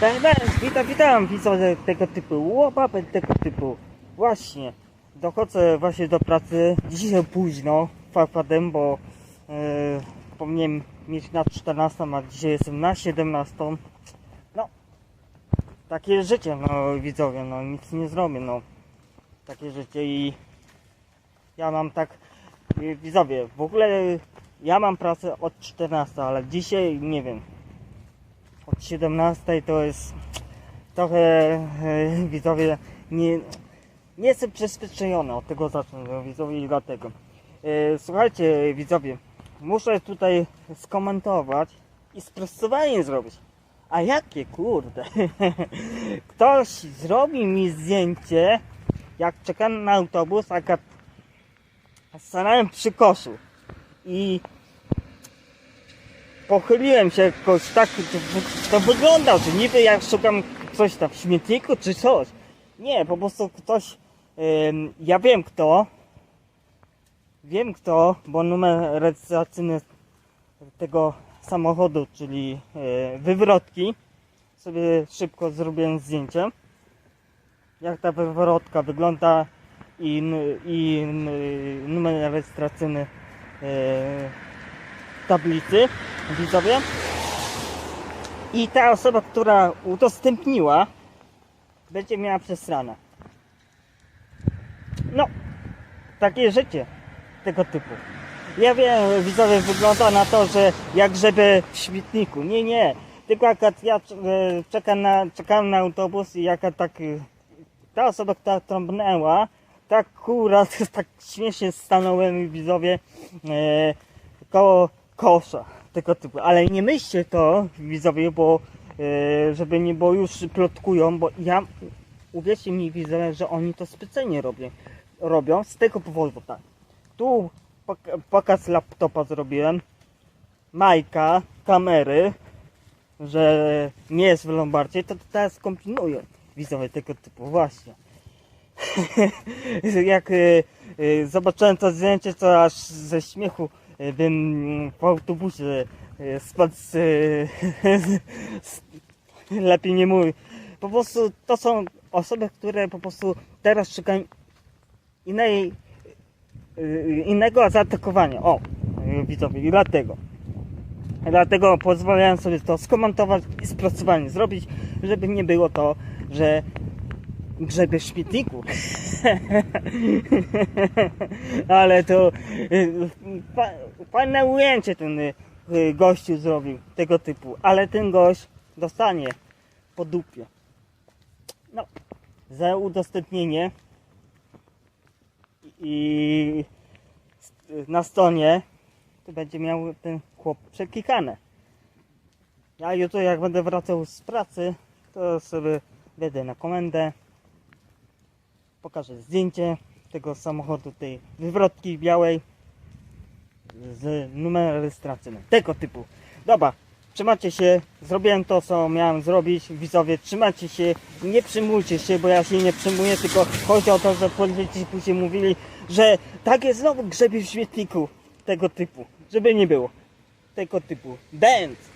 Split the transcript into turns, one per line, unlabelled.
Tak, tak, witam, witam, widzowie tego typu, łopapę tego typu. Właśnie, dochodzę właśnie do pracy, dzisiaj późno, faktem, bo yy, mieć na 14, a dzisiaj jestem na 17. No, takie życie, no widzowie, no nic nie zrobię, no. Takie życie i ja mam tak, yy, widzowie, w ogóle ja mam pracę od 14, ale dzisiaj nie wiem, od 17 to jest trochę e, widzowie nie, nie jestem przyzwyczajony od tego zacznę widzowie i dlatego. E, słuchajcie widzowie, muszę tutaj skomentować i sprostowanie zrobić. A jakie kurde? Ktoś zrobi mi zdjęcie jak czekam na autobus, a jak stanąłem przy koszu i pochyliłem się jakoś tak, to, to wyglądał, że niby jak szukam coś tam w śmietniku czy coś. Nie, po prostu ktoś, ja wiem kto, wiem kto, bo numer rejestracyjny tego samochodu, czyli yy, wywrotki, sobie szybko zrobiłem zdjęcie. Jak ta wywrotka wygląda i, i numer rejestracyjny yy, tablicy, widzowie. I ta osoba, która udostępniła, będzie miała przesrane. No, takie życie tego typu. Ja wiem, widzowie, wygląda na to, że jak żeby w śmietniku. Nie, nie. Tylko jak ja e, czekam na, czekam na autobus i jak tak e, ta osoba, która trąbnęła, tak kura, tak śmiesznie stanąłem widzowie e, koło kosza tego typu. Ale nie myślcie to, widzowie, bo e, żeby nie, bo już plotkują, bo ja uwierzcie mi widzowie, że oni to specjalnie robią. Robią z tego powodu tak. Tu pok- pokaz laptopa zrobiłem, majka, kamery, że nie jest w Lombardzie, to teraz kombinują widzowie tego typu, właśnie. Jak y, y, zobaczyłem to zdjęcie, to aż ze śmiechu bym w autobusie y, spadł z, z, lepiej nie mówi. Po prostu to są osoby, które po prostu teraz szukają innej, y, innego zaatakowania. O, widzowie, i dlatego. Dlatego pozwalają sobie to skomentować i sprostowanie zrobić, żeby nie było to, że grzebie w śmietniku. Ale to y, fa, fajne ujęcie ten y, gościu zrobił tego typu. Ale ten gość dostanie po dupie. No, za udostępnienie i na stronie to będzie miał ten chłop przeklikane. Ja jutro jak będę wracał z pracy, to sobie wejdę na komendę, pokażę zdjęcie tego samochodu, tej wywrotki białej z numerem rejestracyjnym, tego typu. Dobra, trzymajcie się, zrobiłem to co miałem zrobić, widzowie, trzymajcie się, nie przymujcie się, bo ja się nie przyjmuję, tylko chodzi o to, że politycy później mówili, że tak jest znowu grzebie w śmietniku, tego typu, żeby nie było, tego typu. Dance!